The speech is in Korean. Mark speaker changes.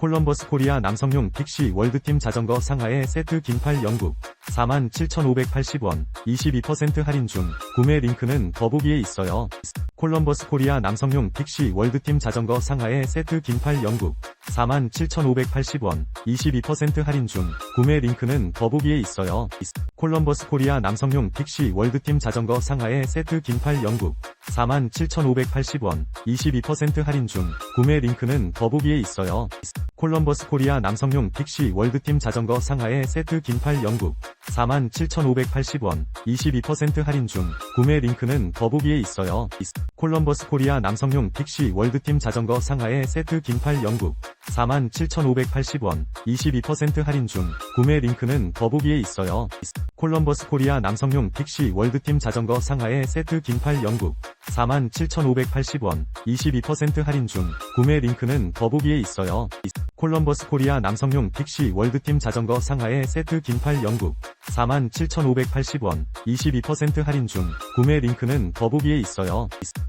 Speaker 1: 콜럼버스 코리아 남성용 픽시 월드팀 자전거 상하의 세트 긴팔 영국 47,580원 22% 할인 중 구매 링크는 더보기에 있어요. 콜럼버스 코리아 남성용 픽시 월드팀 자전거 상하의 세트 긴팔 영국 47,580원 22% 할인 중 구매 링크는 더보기에 있어요. 콜럼버스 코리아 남성용 픽시 월드팀 자전거 상하의 세트 긴팔 영국 47,580원 22% 할인 중 구매 링크는 더보기에 있어요. 콜럼버스 코리아 남성용 픽시 월드팀 자전거 상하의 세트 긴팔 영국 47,580원 22% 할인 중 구매 링크는 더보기에 있어요. 콜럼버스 코리아 남성용 픽시 월드팀 자전거 상하의 세트 긴팔 영국 47,580원 22% 할인 중 구매 링크는 더보기에 있어요. 콜럼버스 코리아 남성용 픽시 월드팀 자전거 상하의 세트 긴팔 영국 47,580원 22% 할인 중 구매 링크는 더보기에 있어요. 콜럼버스 코리아 남성용 픽시 월드팀 자전거 상하의 세트 긴팔 영국 47,580원 22% 할인 중 구매 링크는 더보기에 있어요.